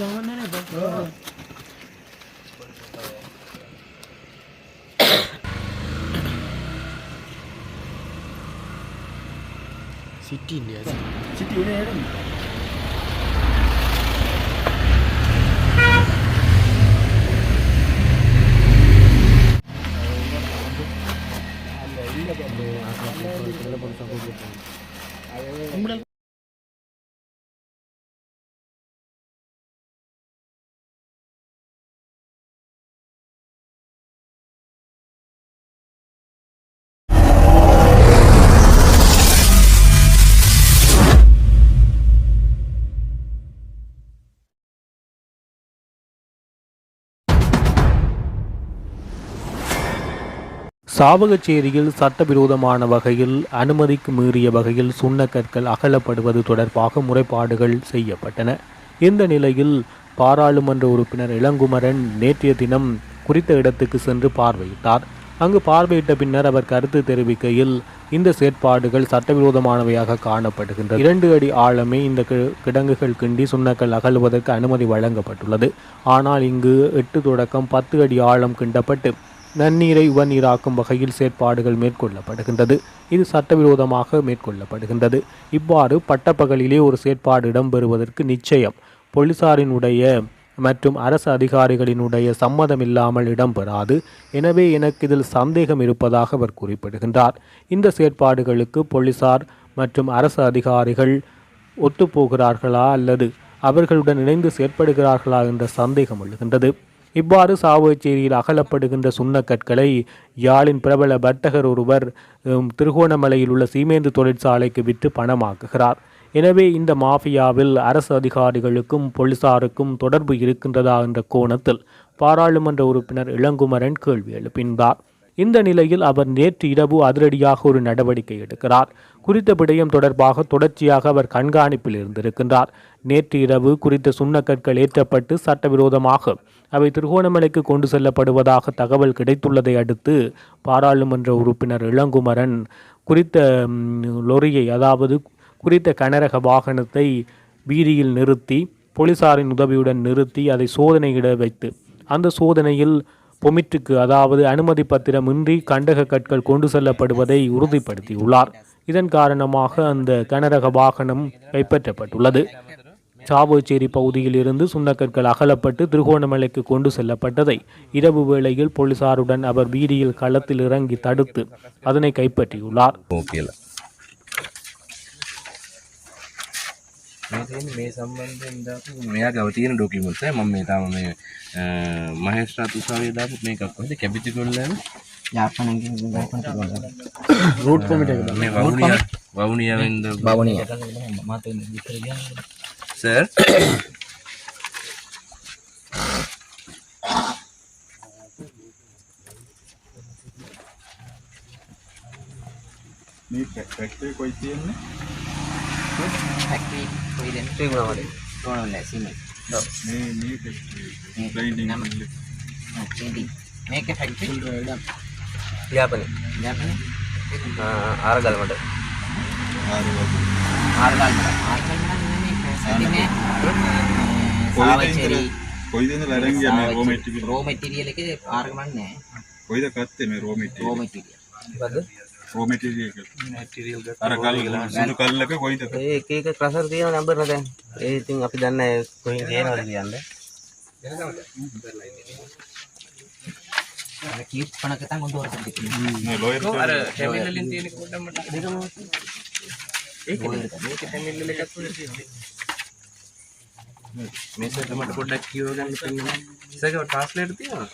Canavar nerede? Canavar. City India city ఏడా சாவகச்சேரியில் சட்டவிரோதமான வகையில் அனுமதிக்கு மீறிய வகையில் சுண்ணக்கற்கள் அகலப்படுவது தொடர்பாக முறைப்பாடுகள் செய்யப்பட்டன. இந்த நிலையில் பாராளுமன்ற உறுப்பினர் இளங்குமரன் நேற்றைய தினம் குறித்த இடத்துக்கு சென்று பார்வையிட்டார். அங்கு பார்வையிட்ட பின்னர் அவர் கருத்து தெரிவிக்கையில் இந்த செயற்பாடுகள் சட்டவிரோதமானவையாக காணப்படுகின்றன. இரண்டு அடி ஆழமே இந்த கி- கிடங்குகள் கிண்டி சுண்ணக்கல் அகலுவதற்கு அனுமதி வழங்கப்பட்டுள்ளது. ஆனால் இங்கு எட்டு தொடக்கம் பத்து அடி ஆழம் கிண்டப்பட்டு நன்னீரை உவநீராக்கும் வகையில் செயற்பாடுகள் மேற்கொள்ளப்படுகின்றது. இது சட்டவிரோதமாக மேற்கொள்ளப்படுகின்றது. இவ்வாறு பட்டப்பகலிலே ஒரு செயற்பாடு இடம்பெறுவதற்கு நிச்சயம். போலீசாரினுடைய மற்றும் அரசு அதிகாரிகளினுடைய சம்மதம் இல்லாமல் இடம்பெறாது. எனவே எனக்கு இதில் சந்தேகம் இருப்பதாக அவர் குறிப்பிடுகின்றார். இந்த செயற்பாடுகளுக்கு போலீசார் மற்றும் அரசு அதிகாரிகள் ஒத்துப்போகிறார்களா அல்லது அவர்களுடன் இணைந்து செயற்படுகிறார்களா என்ற சந்தேகம் எழுகின்றது. இவ்வாறு சாவுச்சேரியில் அகலப்படுகின்ற சுண்ணக்கற்களை யாழின் பிரபல வர்த்தகர் ஒருவர் திருகோணமலையில் உள்ள சீமேந்து தொழிற்சாலைக்கு விற்று பணமாக்குகிறார். எனவே இந்த மாஃபியாவில் அரசு அதிகாரிகளுக்கும் போலீசாருக்கும் தொடர்பு இருக்கின்றதா என்ற கோணத்தில் பாராளுமன்ற உறுப்பினர் இளங்குமரன் கேள்வி எழுப்பினார் இந்த நிலையில் அவர் நேற்று இரவு அதிரடியாக ஒரு நடவடிக்கை எடுக்கிறார். குறித்த விடயம் தொடர்பாக தொடர்ச்சியாக அவர் கண்காணிப்பில் இருந்திருக்கின்றார். நேற்று இரவு குறித்த சுண்ணக்கற்கள் ஏற்றப்பட்டு சட்டவிரோதமாக அவை திருகோணமலைக்கு கொண்டு செல்லப்படுவதாக தகவல் கிடைத்துள்ளதை அடுத்து பாராளுமன்ற உறுப்பினர் இளங்குமரன் குறித்த லொரியை அதாவது குறித்த கனரக வாகனத்தை வீதியில் நிறுத்தி போலீசாரின் உதவியுடன் நிறுத்தி அதை சோதனையிட வைத்து அந்த சோதனையில் பொமிட்டுக்கு அதாவது அனுமதி பத்திரமின்றி கண்டக கற்கள் கொண்டு செல்லப்படுவதை உறுதிப்படுத்தியுள்ளார். இதன் காரணமாக அந்த கனரக வாகனம் கைப்பற்றப்பட்டுள்ளது. சாவச்சேரி பகுதியில் இருந்து சுண்ணக்கற்கள் அகலப்பட்டு திருகோணமலைக்கு கொண்டு செல்லப்பட்டதை இரவு வேளையில் போலீசாருடன் அவர் வீதியில் களத்தில் இறங்கி தடுத்து அதனை கைப்பற்றியுள்ளார் කියලා මේ තියෙන්නේ මේ සම්බන්ධයෙන් දාපු මෙයා ගව තියෙන ඩොකියුමන්ට්ස් මම මේ තාම මේ මහේස්ත්‍රාත් උසාවියේ දාපු මේකක් කොහෙද කැපිටි කොල්ලන රූට් කොමිට එක මේ වවුනිය වවුනියාවෙන්ද බවණිය. සර් මේ ෆැක්ටරි சார் మీ ఫ్యాక్టరీ కొయితే అండి ఫ్యాక్టరీ కొయ్యలేదు ఫ్యాక్టరీ కూడా వాడు చూడండి సిమెంట్ మీ మీ factory painting painting make factory లేపని లేపని ఆరగాలి మాట ఆరుగాలి ఆరుగాలి ఆరుగాలి പിന്നെ സാവച്ചേരി കൊയ്തെന്ന് ലരങ്ങിയാണ് റോ മെറ്റീരിയൽ റോ മെറ്റീരിയലിലേക്ക് ആറുമണ്ണേ കൊയ്ത കത്ത് raw material raw material raw material material अरे कल सुनो कल लगे कोई तक ए केक का क्रशर दिया नंबर लगे ए थिंग अभी दन है कोई गेन हो गया अंदर ಅದ ಕೀಪ್ ಪಣಕ್ಕೆ ತಂಗ ಒಂದು ಹೊರಗೆ ಬಿಡ್ತೀನಿ ಲೋಯರ್ ಅರೆ ಟೆಮಿನಲ್ಲಿ ಏನು ಕೂಡ ಮಟ್ಟ ಏಕೆ ಟೆಮಿನಲ್ಲಿ ಕತ್ತು ಇರ್ತೀನಿ ටැමිල්ල එකක් වල තියෙනවා මේක මට පොඩ්ඩක් කියව ගන්න තියෙනවා ඉස්සරහ ට්‍රාන්ස්ලේටර් තියෙනවා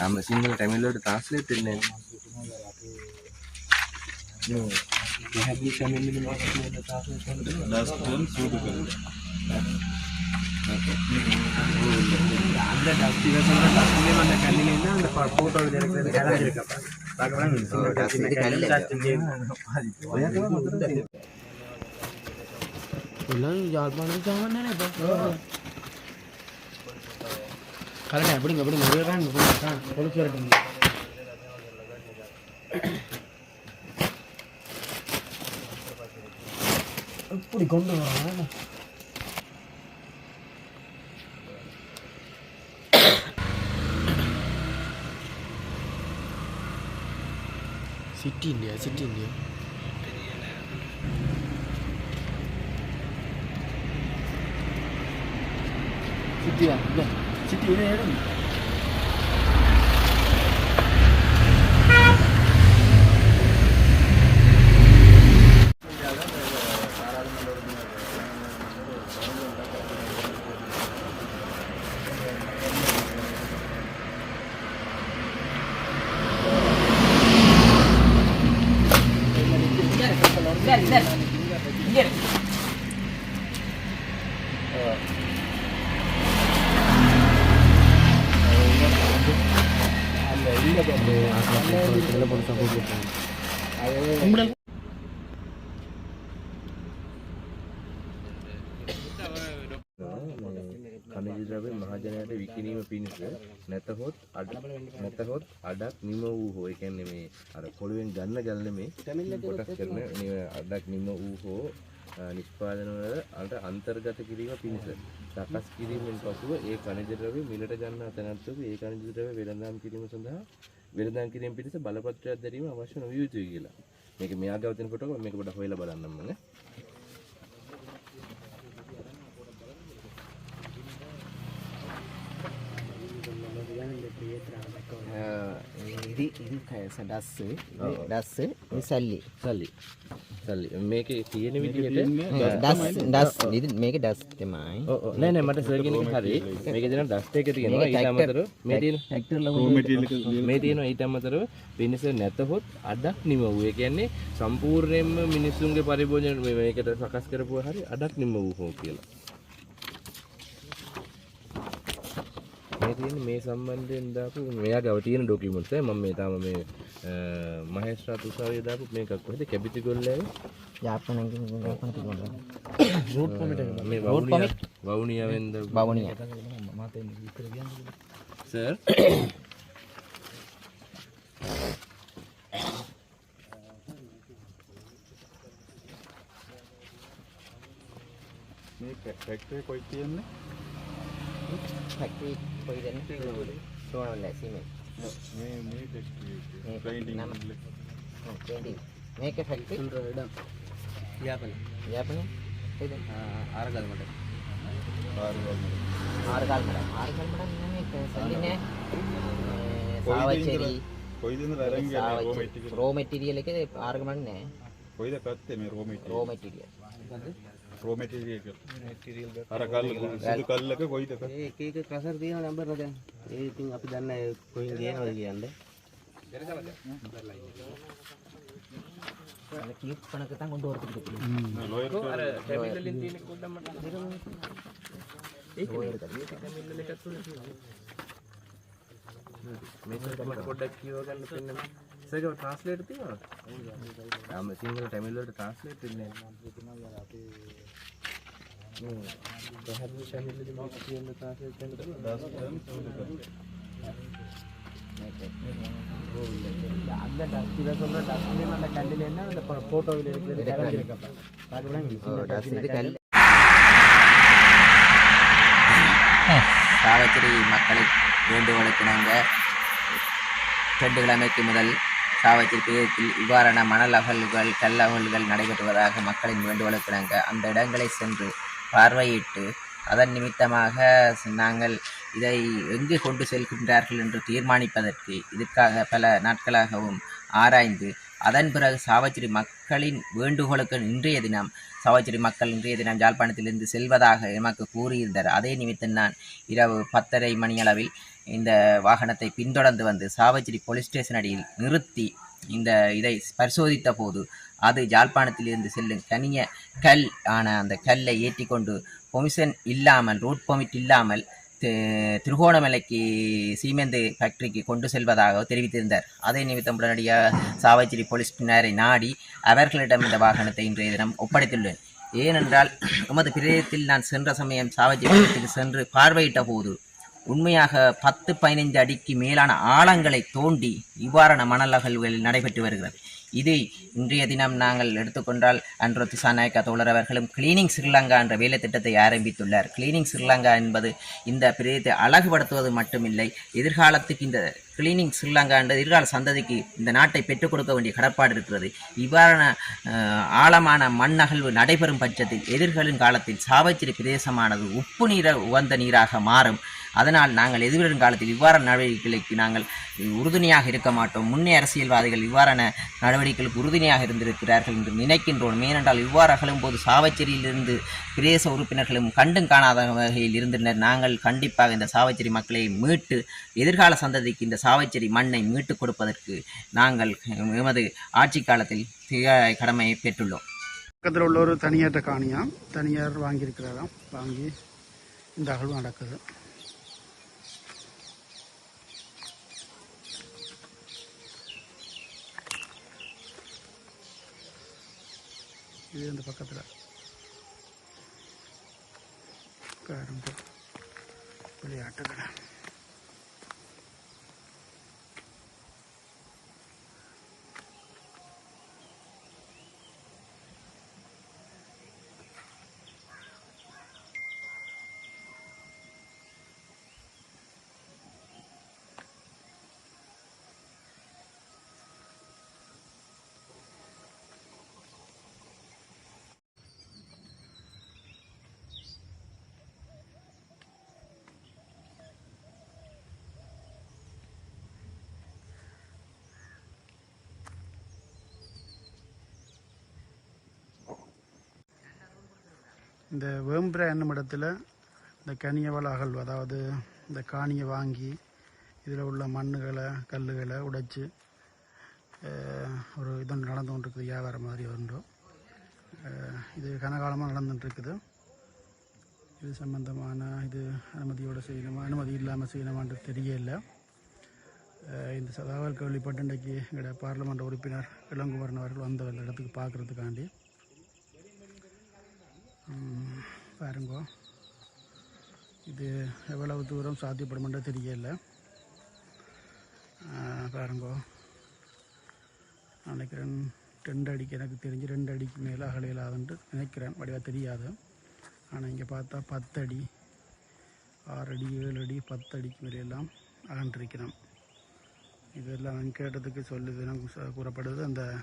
ආම සිංහල ටැමිල් වලට ට්‍රාන්ස්ලේට් වෙන්නේ නැහැ මේ ටැමිල් වල ට්‍රාන්ස්ලේට් කරන්න ඩස්ටන් සුදු කල්ල. அந்த டஸ்டி வெர்ஷன் டஸ்டிலே வந்த கல்லில இருந்து அந்த போட்டோ எடுக்கிறது கலர் இருக்கப்பா பார்க்கலாம் எல்லாம் யாழ்ப்பாணம் சாமான் தானே கரெக்டாக எப்படிங்க எப்படிங்க ஒரே தான் கொலுசு எப்படி கொண்டு வராங்க சிட்டி இந்தியா சிட்டி இந்தியா 对呀对呀这丢人也是 පිණිස නැතහොත් අඩ නැතහොත් අඩක් නිම වූ හෝ ඒ කියන්නේ මේ අර පොළවෙන් ගන්න ගල් නෙමේ. කොටස් කරන අඩක් නිම වූ හෝ නිෂ්පාදන වල අට අන්තර්ගත කිරීම පිණිස. සකස් කිරීමෙන් පසුව ඒ කනිජ ද්‍රව්‍ය මිලට ගන්නා තැනැත්තුක ඒ කනිජ ද්‍රව්‍ය වෙළඳාම් කිරීම සඳහා වෙළඳාම් කිරීම පිණිස බලපත්‍රයක් දැරීම අවශ්‍ය නොවිය යුතුයි කියලා. මේක මෙයා ගාව තියෙන කොට මේක පොඩ්ඩක් හොයලා බලන්නම් ඉරි ඉරි සඩස්සේ ඩස්සේ මේ සල්ලි. සල්ලි. සල්ලි. මේක තියෙන විදිහට ඩස් ඩස් මේක ඩස් තමයි. ඔව් නෑ නෑ මට සර් කියන එක හරි. මේක දෙන ඩස්ට් එක තියෙනවා. ඊට අමතරව මේ තියෙන ට්‍රැක්ටර් ලඟ මේ තියෙනවා. ඊට අමතරව පිනිස නැතහොත් අඩක් නිම වූ ඒ කියන්නේ සම්පූර්ණයෙන්ම මිනිසුන්ගේ පරිභෝජන මේකට සකස් කරපුවා හරි අඩක් නිම වූ හෝ කියලා. මේ තියෙන මේ සම්බන්ධයෙන් දාපු මෙයා ගාව තියෙන ඩොකියුමන්ට්ස් එක මම මේ තාම මේ මහේස්ත්‍රාත් උසාවියේ දාපු මේකක් කොහෙද? කැබිති ගොල්ලේ. යාපන යාපන තිබුණා මේ වවුනියා වවුනියාවෙන්ද බවණිය සර්. මේ ෆැක්ටරි කොයි තියෙන්නේ factory? Poison stone இல்லை சிமெண்ட் பெயிண்டிங் மேக்க ஃபேக்ட்ரி சொல்கிற இடம் யாப்பனி யாப்பனி இது ஆறுகால் மடம் ஆறுகால் மடம் ஆறுகால் மடம் என்னன்னு சொல்லினேன் சாவச்சேரி ரோ மெட்டீரியலுக்கு ஆறுகால் மடம் raw material රෝ මෙටීරියල් එකේ ආරගමන් නෑ කොයිද ගත්තේ මේ raw material raw material raw material අර කල්ල සුදු කල්ලක කොයිද ගත්තේ? ඒක ඒක ක්‍රසර් තියෙන නම්බර දැන් ඒ ඉතින් අපි දන්නේ කොහෙන් ගේනවද කියන්නේ அந்த கியூப் கணக்கு தான் கொண்டு வரதுக்கு இருக்கு. ලෝයර් අර ටැබ්ලට් වලින් තියෙන පොඩ්ඩක් මට මේක මට පොඩ්ඩක් කියව ගන්න පෙන්නන්න සර් ඒක ට්‍රාන්ස්ලේට් තියෙනවද ආම සිංහල තමිල් වලට ට්‍රාන්ස්ලේට් වෙන්නේ නැහැ அந்த டஸ்ட் இதை சொல்ற டஸ்ட்லேயும் அந்த கல்லில் என்ன அந்த ஃபோட்டோவில் இருக்கிறது கல் மக்களை வேண்டுகோளுக்கிணங்க. ரெண்டு முதல் சாவித்திரி பிரதேசத்தில் இவ்வாறான மணல் அகழ்வுகள் கல் அகழ்வுகள் நடைபெறுவதாக மக்களின் வேண்டுகோளுக்கிணங்க. அந்த இடங்களை சென்று பார்வையிட்டு அதன் நிமித்தமாக நாங்கள் இதை எங்கு கொண்டு செல்கின்றார்கள் என்று தீர்மானிப்பதற்கு இதற்காக பல நாட்களாகவும் ஆராய்ந்து அதன் பிறகு சாவச்சேரி மக்களின் வேண்டுகோளுக்கு இன்றைய தினம் சாவச்சேரி மக்கள் இன்றைய தினம் யாழ்ப்பாணத்திலிருந்து செல்வதாக எமக்கு கூறியிருந்தார் அதே நிமித்தம் நான் இரவு பத்தரை மணியளவில் இந்த வாகனத்தை பின்தொடர்ந்து வந்து சாவச்சேரி போலீஸ் ஸ்டேஷன் அடியில் நிறுத்தி இந்த இதை பரிசோதித்த போது அது யாழ்ப்பாணத்திலிருந்து செல்லும் கனிய கல் ஆன அந்த கல்லை ஏற்றிக்கொண்டு பொமிஷன் இல்லாமல் ரூட் பொமிட் இல்லாமல் திருகோணமலைக்கு சீமெந்து ஃபேக்டரிக்கு கொண்டு செல்வதாக தெரிவித்திருந்தார். அதே நிமித்தம் உடனடியாக சாவச்சேரி போலீஸ் பின்னரை நாடி அவர்களிடம் இந்த வாகனத்தை இன்றைய தினம் ஒப்படைத்துள்ளேன். ஏனென்றால் உமது பிரதேசத்தில் நான் சென்ற சமயம் சாவச்சேரி சென்று பார்வையிட்ட போது உண்மையாக பத்து பதினைந்து அடிக்கு மேலான ஆழங்களை தோண்டி இவ்வாறான மணல் அகழ்வுகள் நடைபெற்று வருகிறது. இது இன்றைய தினம் நாங்கள் எடுத்துக்கொண்டால் அன்று திசாநாயக்கா தோழர் அவர்களும் கிளீனிங் ஸ்ரீலங்கா என்ற வேலை திட்டத்தை ஆரம்பித்துள்ளார். கிளீனிங் ஸ்ரீலங்கா என்பது இந்த பிரதேசத்தை அழகுபடுத்துவது மட்டுமில்லை எதிர்காலத்துக்கு இந்த கிளீனிங் ஸ்ரீலங்கா என்ற எதிர்கால சந்ததிக்கு இந்த நாட்டை பெற்றுக் கொடுக்க வேண்டிய கடப்பாடு இருக்கிறது. இவ்வாறான ஆழமான மண் அகழ்வு நடைபெறும் பட்சத்தில் எதிர்களின் காலத்தில் சாவச்சிரி பிரதேசமானது உப்பு நீர உகந்த நீராக மாறும். அதனால் நாங்கள் எதிர்வரும் காலத்தில் இவ்வாறான நடவடிக்கைகளுக்கு நாங்கள் உறுதுணையாக இருக்க மாட்டோம். முன்னே அரசியல்வாதிகள் இவ்வாறான நடவடிக்கைகளுக்கு உறுதுணையாக இருந்திருக்கிறார்கள் என்று நினைக்கின்றோம். ஏனென்றால் இவ்வாறு அகலும் போது சாவச்சேரியிலிருந்து பிரதேச உறுப்பினர்களும் கண்டும் காணாத வகையில் இருந்தனர். நாங்கள் கண்டிப்பாக இந்த சாவச்சேரி மக்களை மீட்டு எதிர்கால சந்ததிக்கு இந்த சாவச்சேரி மண்ணை மீட்டுக் கொடுப்பதற்கு நாங்கள் எமது ஆட்சி காலத்தில் கடமையை பெற்றுள்ளோம். பக்கத்தில் உள்ள ஒரு தனியார்ட்ட காணியாம். தனியார் வாங்கியிருக்கிறாராம். வாங்கி இந்த அகழ்வு நடக்குது. இது இந்த பக்கத்தில். கரும்பு விளையாட்டுகள் இந்த வேம்புரை என்னும் இடத்துல இந்த கனியவள அகழ்வு அதாவது இந்த காணியை வாங்கி இதில் உள்ள மண்ணுகளை கல்லுகளை உடைச்சு ஒரு இது நடந்து கொண்டிருக்குது வியாபாரம் மாதிரி ஒன்று. இது கனகாலமாக நடந்துட்டுருக்குது. இது சம்பந்தமான இது அனுமதியோடு செய்யணுமா அனுமதி இல்லாமல் செய்யணுமான்றது தெரியல. இந்த தகவல் கேள்விப்பட்டு இன்றைக்கு எங்களோட பார்லிமெண்ட் உறுப்பினர் இளங்குமரன் அவர்கள் வந்த இடத்துக்கு பார்க்குறதுக்காண்டி. பாருங்கோ. இது எவ்வளவு தூரம் சாத்தியப்படுமென்ற தெரியல. பாருங்க. நினைக்கிறேன் ரெண்டு அடிக்கு எனக்கு தெரிஞ்சு ரெண்டு அடிக்கு மேலே அகலையிலாதுன்ட்டு நினைக்கிறேன். வடிவாக தெரியாது. ஆனால் இங்கே பார்த்தா பத்தடி ஆறு அடி ஏழு அடி பத்து அடிக்கு மேலே எல்லாம் அகன்றிருக்கிறோம். இதெல்லாம் கேட்டதுக்கு சொல்லுது எனக்கு ச- கூறப்படுது. அந்த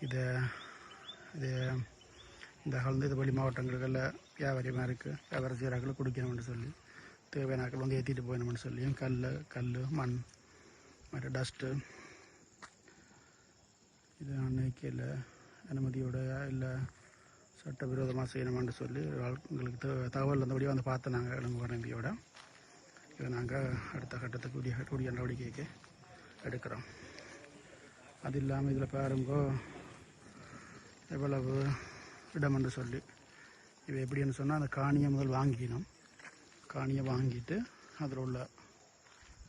இதை இது இந்த கலந்து இது வெளி மாவட்டங்களில் வியாபாரியமாக இருக்குது வியாபார சீராக்களை குடிக்கணும்னு சொல்லி தேவையான ஆக்கள் வந்து ஏற்றிட்டு போயணும்னு சொல்லியும் கல் கல் மண் மற்ற டஸ்ட்டு இது அன்னைக்கில் அனுமதியோட இல்லை சட்டவிரோதமாக செய்யணுமான்னு சொல்லி எங்களுக்கு தகவல் வந்தபடியாக வந்து பார்த்தோம் நாங்கள் இளங்குவர வரம்பியோட இதை நாங்கள் அடுத்த கட்டத்துக்கு உரிய உரிய நடவடிக்கைக்கு எடுக்கிறோம். அது இல்லாமல் இதில் பாருங்கோ எவ்வளவு இடம் என்று சொல்லி இது எப்படின்னு சொன்னால் அந்த காணியை முதல் வாங்கிக்கணும். காணியை வாங்கிட்டு அதில் உள்ள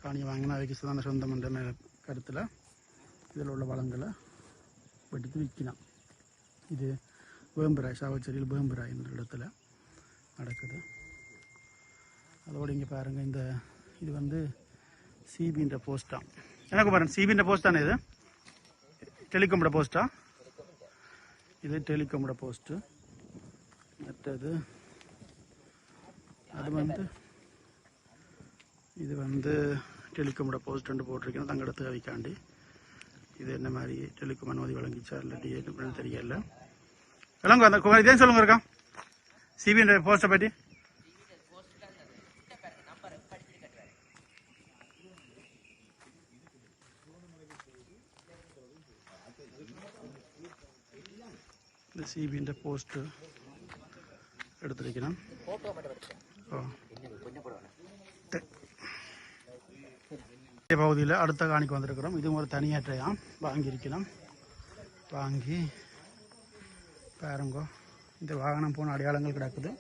காணியை வாங்கினா அதுக்கு சாதாரண சொந்தம் என்ற கருத்தில் இதில் உள்ள வளங்களை வெடித்து விற்கலாம். இது வேம்புராய் சாவச்சேரியில் வேம்புராய் என்ற இடத்துல நடக்குது. அதோடு இங்கே பாருங்கள் இந்த இது வந்து சிபின்ற போஸ்டா எனக்கு பாருங்க சிபின்ற போஸ்ட் தானே இது? டெலிகாமோட போஸ்டா இது டெலிகாமோட போஸ்ட்டு மற்றது அது வந்து இது வந்து டெலிகாமோட போஸ்ட் போட்டிருக்கேன். தங்கடத்து கவிக்காண்டி இது என்ன மாதிரி டெலிகாம் அனுமதி வழங்கிச்சா இல்லாட்டி என்னன்னு தெரியல. விளங்கும் அந்த குமார் இதே சொல்லுங்க இருக்கா? சிபிஎன் போஸ்ட்டை பற்றி இந்த சிபின்ற போஸ்ட்டு எடுத்திருக்கிறேன். பகுதியில் அடுத்த காணிக்கு வந்திருக்கிறோம். இதுவும் ஒரு தனியாற்றையாம் வாங்கியிருக்கலாம் வாங்கி பாருங்கோ இந்த வாகனம் போன அடையாளங்கள் கிடக்குது.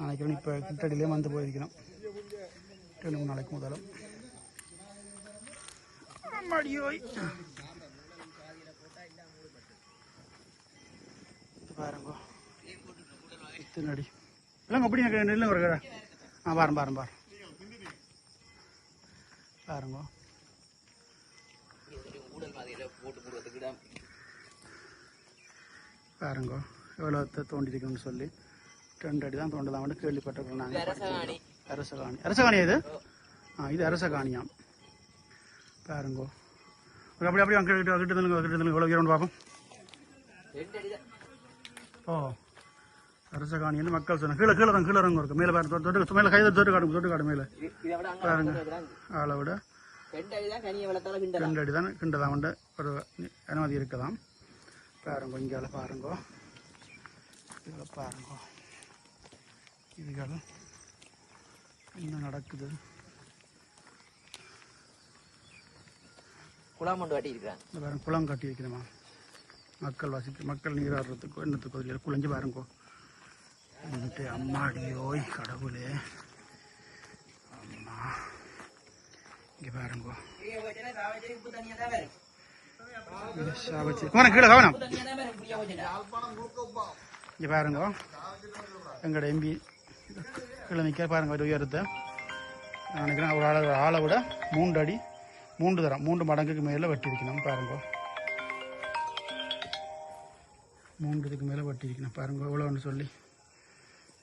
நினைக்கிறேன் இப்போ கிட்டடியிலே வந்து போயிருக்கிறோம். ரெண்டு மூணு நாளைக்கு முதலும். மடியோய் பாருங்கோ. இத்தனை அடி இல்லைங்க அப்படி எனக்கு நெல்லுங்க இருக்கிற ஆ பாருங்க பாருங்க பாருங்க. பாருங்க. பாருங்க எவ்வளோ தோண்டிருக்கணும்னு சொல்லி. ரெண்டு அடி தான் தோண்டலாம் வந்து கேள்விப்பட்டிருக்கோம் நாங்கள் அரசகாணி. அரசகாணி. இது? ஆ இது அரசகாணியாம். பாருங்க. ஒரு அப்படி அப்படியே அங்கே கிட்ட கிட்ட தள்ளுங்க கிட்ட தள்ளுங்க எவ்வளோ உயரம் பார்ப்போம் ஓ அரசகாணின்னு மக்கள் சொன்ன கீழே கீழே தான் கீழே இறங்க இருக்கு. மேலே பாருங்க தொட்டு மேலே கை தொட்டு காடும் தொட்டு காடும் மேலே. பாருங்க. ஆளை விட ரெண்டு அடி தான் கிண்டதான் உண்டு. ஒரு அனுமதி இருக்கலாம். பாருங்க இங்கால பாருங்க. இதில் பாருங்க. இதுகள் என்ன நடக்குது? குளம் கொண்டு வாட்டி இந்த பாருங்க குளம் கட்டி வைக்கணுமா? மக்கள் வசிக்க மக்கள் நீராடுறதுக்கோ எண்ணத்துக்கு பகுதியில் குழஞ்சி பாருங்கோ. வந்துட்டு அம்மாடியோய் கடவுளே. அம்மா. இங்கே பாருங்கோ. இது கீழே கவனம். இங்கே பாருங்க. எங்களோட எம்பி. கீழே நிற்க பாருங்க ஒரு உயரத்தை. நினைக்கிறேன் ஒரு ஆளை ஆளை விட மூன்று அடி மூன்று தரம் மூன்று மடங்குக்கு மேலே வெட்டி இருக்கணும் பாருங்க. மூன்று இதுக்கு மேலே வெட்டி இருக்கணும் பாருங்க எவ்வளோன்னு சொல்லி.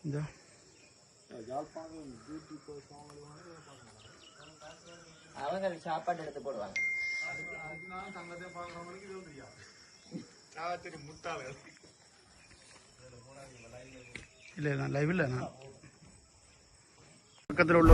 இந்த. அவங்க சாப்பாடு எடுத்து போடுவாங்க. இல்லை நான் லைவ் இல்லை நான். பக்கத்தில் உள்ள